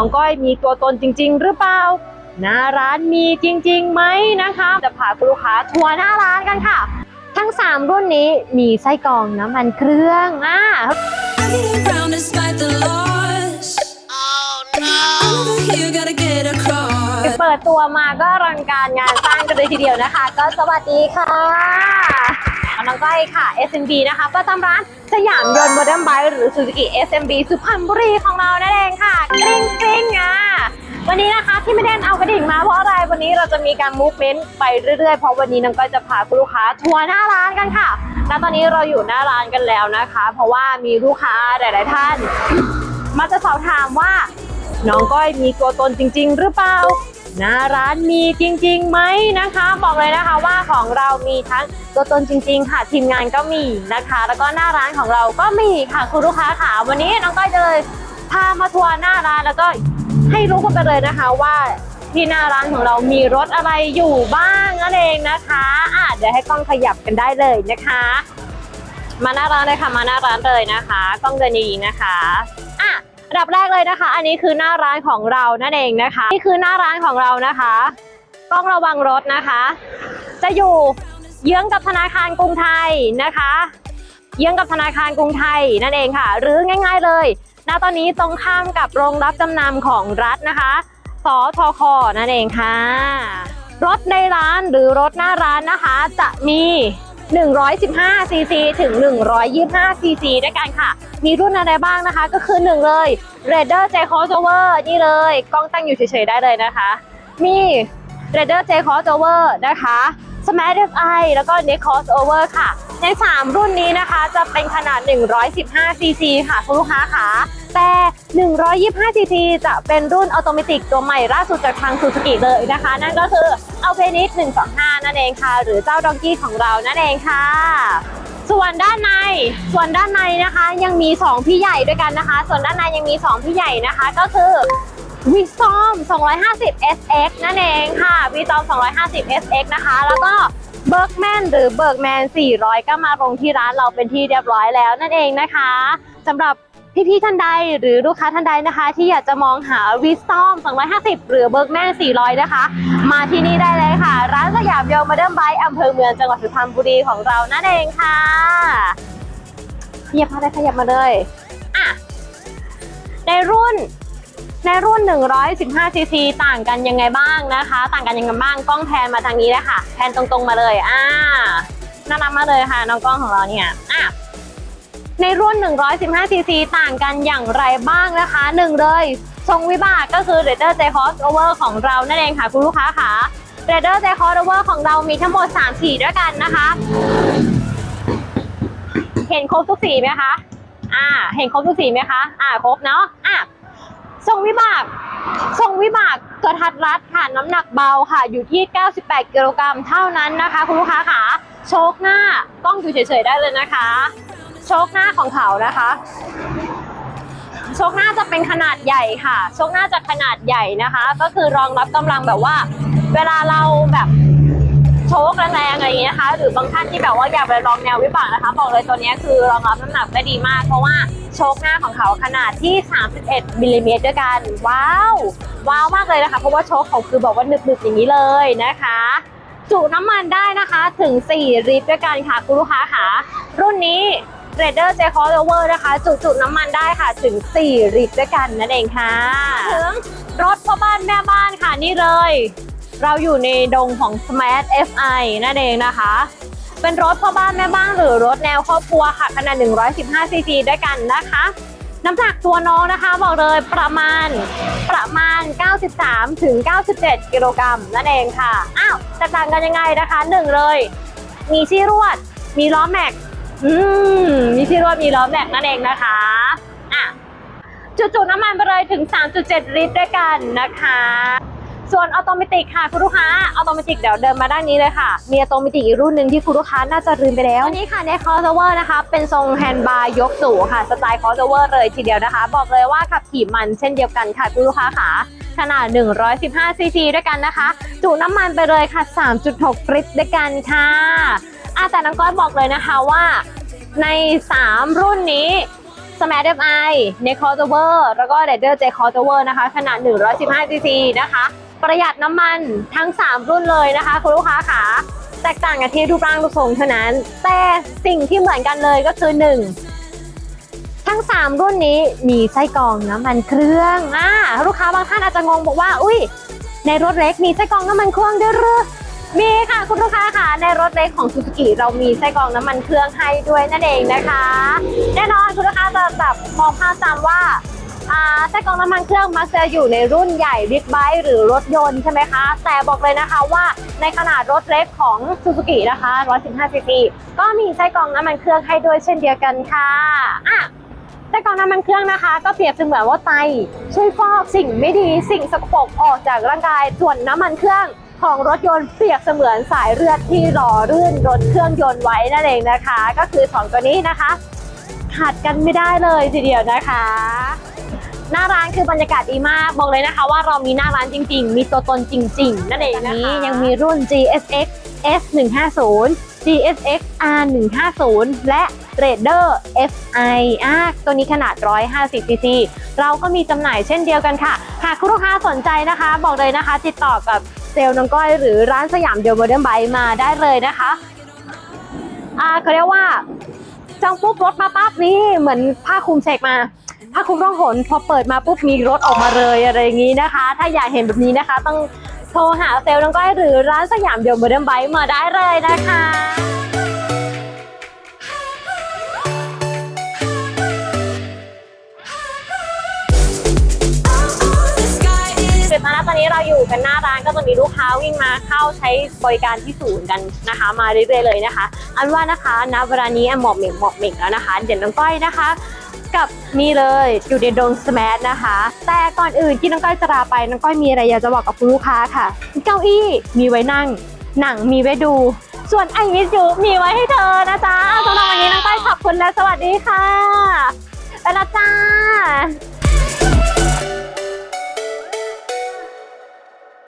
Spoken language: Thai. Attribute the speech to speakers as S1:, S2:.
S1: น้องก้อยมีตัวตนจริง ๆ หรือเปล่าหน้าร้านมีจริงๆไหมนะคะ จะพาคุณลูกค้าทัวร์หน้าร้านกันค่ะ ทั้ง 3 รุ่นนี้มีไส้กรองน้ำมันเครื่องอ่า
S2: oh, no!
S1: เปิดตัวมาก็อลังการงานสร้างกันเลยทีเดียวนะคะ ก็สวัสดีค่ะ น้องก้อยค่ะ SMB นะคะ ประจำร้านสยามยนต์โมเดิร์นไบหรือ Suzuki SMB สุพรรณบุรีของเรานั่นเองค่ะกริ๊งกริ๊งอะวันนี้นะคะที่ไม่ได้เอากระดิ่งมาเพราะอะไรวันนี้เราจะมีการมูฟเมนต์ไปเรื่อยๆ เพราะวันนี้น้องก้อยจะพาคุณลูกค้าทัวร์หน้าร้านกันค่ะและตอนนี้เราอยู่หน้าร้านกันแล้วนะคะ เพราะว่ามีลูกค้าหลาย ๆ ท่าน มาจะสอบถามว่าน้องก้อยมีตัวตนจริง ๆ หรือเปล่า หน้าร้านมีจริงๆไหมนะคะ บอกเลยนะคะว่าของเรามีทั้งตัวตนจริง ๆ ค่ะทีมงานก็มีนะคะ แล้วก็หน้าร้านของเราก็มีค่ะคุณลูกค้าค่ะวันนี้น้องก้อยจะเลยพามาทัวร์หน้าร้านแล้วก็ให้รู้กันไปเลยนะคะว่าที่หน้าร้านของเรามีรถอะไรอยู่บ้างนั่นเองนะคะอะเดี๋ยวให้กล้องขยับกันได้เลยนะคะ มาหน้าร้านเลยค่ะมาหน้าร้านเลยนะคะ กล้องเดินดีๆนะคะอะ อันดับแรกเลยนะคะ อันนี้คือหน้าร้านของเรานั่นเองนะคะ นี่คือหน้าร้านของเรานะคะกล้องระวังรถนะคะ จะอยู่เยื้องกับธนาคารกรุงไทยนะคะ เยื้องกับธนาคารกรุงไทยนั่นเองค่ะ หรือง่าย ๆเลยณตอนนี้ตรงข้ามกับโรงรับจำนำของรัฐนะคะสทคนั่นเองค่ะ รถในร้านหรือรถหน้าร้านนะคะ จะมี 115ซีซีถึง 125ซีซีด้วยกันค่ะ มีรุ่นอะไรบ้างนะคะ ก็คือ1เลย Raider J Crossover นี่เลย กล้องตั้งอยู่เฉยๆได้เลยนะคะ มี Raider J Crossover นะคะ Smart SI แล้วก็ Next Crossover ค่ะ ใน 3 รุ่นนี้นะคะจะเป็นขนาด 115 ซีซีค่ะคุณลูกค้าค่ะ แต่ 125 ซีซีจะเป็นรุ่นออโตเมติกตัวใหม่ล่าสุดจากทาง Suzuki เลยนะคะ นั่นก็คือเอาเพนิส125 นั่นเองค่ะ หรือเจ้าดองกี้ของเรานั่นเองค่ะ ส่วนด้านใน ส่วนด้านในนะคะยังมี 2 พี่ใหญ่ด้วยกันนะคะ ส่วนด้านในยังมี 2 พี่ใหญ่นะคะก็คือ v s t o r m 250 SX นั่นเองค่ะ v s t o r m 250 SX นะคะ แล้วก็ Bergman หรือ Bergman 400 ก็มาลงที่ร้านเราเป็นที่เรียบร้อยแล้วนั่นเองนะคะสำหรับพี่ๆท่านใดหรือลูกค้าท่านใดนะคะ ที่อยากจะมองหา v s t o r m 250 หรือ Bergman 400 นะคะ มาที่นี่ได้เลยค่ะ ร้านสยามโยมเดิร์นไบอำเภอเมืองจังหวัดสุพรรณบุรีของเรานั่นเองค่ะขยับมาเลยขยับมาเลยอะในรุ่น ในรุ่น 115 ซีซีต่างกันยังไงบ้างนะคะ ต่างกันยังไงบ้างกล้องแพนมาทางนี้เลยค่ะแพนตรงๆมาเลยอ่าน่ารักมากเลยค่ะน้องกล้องของเราเนี่ยอะในรุ่น 115 ซีซีต่างกันอย่างไรบ้างนะคะหนึ่งเลยทรงวิบากก็คือ Raider J Crossover ของเรานั่นเองค่ะคุณลูกค้าค่ะ Raider J Crossover ของเรามีทั้งหมด 3 สีด้วยกันนะคะ เห็นครบทุกสีไหมคะอ่า เห็นครบทุกสีไหมคะอ่าครบเนาะอะ ทรงวิบากทรงวิบากกระทัดรัดค่ะน้ำหนักเบาค่ะอยู่ที่ 98 กิโลกรัมเท่านั้นนะคะ คุณลูกค้าค่ะโชคหน้ากล้องอยู่เฉยๆได้เลยนะคะ โชคหน้าของเขานะคะโชคหน้าจะเป็นขนาดใหญ่ค่ะโชคหน้าจะขนาดใหญ่นะคะ ก็คือรองรับกำลังแบบว่า เวลาเราแบบ โชคแรงๆอะไรอย่างเงี้ยนะคะ หรือบางท่านที่แบบว่าอยากไปลองแนววิบากนะคะ บอกเลยตัวนี้คือรองรับน้ำหนักได้ดีมาก เพราะว่าโชคหน้าของเขาขนาดที่ 31มิลลิเมตรด้วยกัน ว้าว ว้าวมากเลยนะคะ เพราะว่าโชคเขาคือแบบว่าหนึบๆอย่างนี้เลยนะคะจุน้ำมันได้นะคะถึง 4 ลิตรด้วยกันค่ะ คุณลูกค้าค่ะ รุ่นนี้ Raider J Crossover นะคะ จุจุน้ำมันได้ค่ะถึง 4 ลิตรด้วยกันนั่นเองค่ะ ถึงรถพ่อบ้านแม่บ้านค่ะนี่เลย เราอยู่ในดงของ Smart FI นั่นเองนะคะ เป็นรถพ่อบ้านแม่บ้านหรือรถแนวครอบครัวค่ะขนาด 115 ซีซีด้วยกันนะคะ น้ำหนักตัวน้องนะคะบอกเลยประมาณประมาณ 93 ถึง 97 กิโลกรัมนั่นเองค่ะ อ้าวแตกต่างกันยังไงนะคะหนึ่งเลย มีชี่รวด มีล้อแม็กอืมมีชี่รวดมีล้อแม็กนั่นเองนะคะอะจุดๆน้ำมันไปเลยถึง 3.7 ลิตรด้วยกันนะคะ ส่วนออโตเมติกค่ะคุณลูกค้าออโตเมติกเดี๋ยวเดินมาด้านนี้เลยค่ะ มีออโตเมติกอีกรุ่นหนึ่งที่คุณลูกค้าน่าจะลืมไปแล้วอันนี้ค่ะในคอร์สเวอร์นะคะ เป็นทรงแฮนด์บาร์ยกสูงค่ะ สไตล์คอร์สเวอร์เลยทีเดียวนะคะ บอกเลยว่าขับขี่มันเช่นเดียวกันค่ะคุณลูกค้าค่ะขนาด 115 ซีซีด้วยกันนะคะ จุน้ำมันไปเลยค่ะ 3.6 ลิตรด้วยกันค่ะอะแต่น้องก้อยบอกเลยนะคะว่าใน 3 รุ่นนี้ Smart FI n e c k Crossover แล้วก็ Raider J Crossover นะคะ ขนาด 115 cc นะคะ ประหยัดน้ำมันทั้ง 3 รุ่นเลยนะคะ คุณลูกค้าค่ะแตกต่างกันที่รูปร่างรูปทรงเท่านั้น แต่สิ่งที่เหมือนกันเลยก็คือ 1 ทั้ง 3 รุ่นนี้มีไส้กรองน้ำมันเครื่องอ่าลูกค้าบางท่านอาจจะงงบอกว่า อุ้ยในรถเล็กมีไส้กรองน้ำมันเครื่องด้วยหรือ มีค่ะคุณลูกค้าค่ะในรถเล็กของซูซูกิเรามีไส้กรองน้ำมันเครื่องให้ด้วยนั่นเองนะคะ แน่นอนคุณลูกค้าจะแบบมองภาพจำว่าไส้กรองน้ำมันเครื่องมักจะอยู่ในรุ่นใหญ่บิ๊กไบค์หรือรถยนต์ใช่ไหมคะ แต่บอกเลยนะคะว่าในขนาดรถเล็กของซูซูกินะคะ 115ซีซีก็มีไส้กรองน้ำมันเครื่องให้ด้วยเช่นเดียวกันค่ะอะไส้กรองน้ำมันเครื่องนะคะ ก็เปรียบเสมือนว่าไตช่วยฟอกสิ่งไม่ดีสิ่งสกปรกออกจากร่างกายส่วนน้ำมันเครื่อง ของรถยนต์เปรียบเสมือนสายเลือดที่หล่อรื่นรถเครื่องยนต์ไว้นั่นเองนะคะ ก็คือสองตัวนี้นะคะขาดกันไม่ได้เลยทีเดียวนะคะ หน้าร้านคือบรรยากาศดีมากบอกเลยนะคะ ว่าเรามีหน้าร้านจริง ๆ มีตัวตนจริง ๆ นั่นเองนี้ยังมีรุ่น GSX S 1 5 0 GSX R 1 5 0 และ Raider FI อะตัวนี้ขนาด 150 cc เราก็มีจำหน่ายเช่นเดียวกันค่ะ หากคุณลูกค้าสนใจนะคะ บอกเลยนะคะ ติดต่อกับ ลล์น้องก้อยหรือร้านสยามเดียวโมเดิร์นไบมาได้เลยนะคะอ่าเขาเรียกว่าจองปุ๊บรถมาปั๊บนี่เหมือนผ้าคลุมเสกมาผ้าคลุมร่องหนพอเปิดมาปุ๊บมีรถออกมาเลยอะไรอย่างนี้นะคะ ถ้าอยากเห็นแบบนี้นะคะ ต้องโทรหาเซลล์น้องก้อยหรือร้านสยามเดียวโมเดิร์นไบมาได้เลยนะคะ มาแล้วตอนนี้เราอยู่กันหน้าร้านก็จะมีลูกค้าวิ่งมาเข้าใช้บริการที่ศูนย์กันนะคะ มาเรื่อยๆเลยนะคะ อันว่านะคะณเวลานี้แอมหมอบเหม่งหมอบเหม่งแล้วนะคะ เดี๋ยวน้องก้อยนะคะ กับนี่เลยอยู่ในดงสมาร์ทนะคะ แต่ก่อนอื่นที่น้องก้อยจะลาไปน้องก้อยมีอะไรอยากจะบอกกับคุณลูกค้าค่ะ เก้าอี้มีไว้นั่ง หนังมีไว้ดู ส่วนไอมิสยูมีไว้ให้เธอนะจ๊ะสำหรับวันนี้น้องก้อยขอบคุณและสวัสดีค่ะไปละจ้า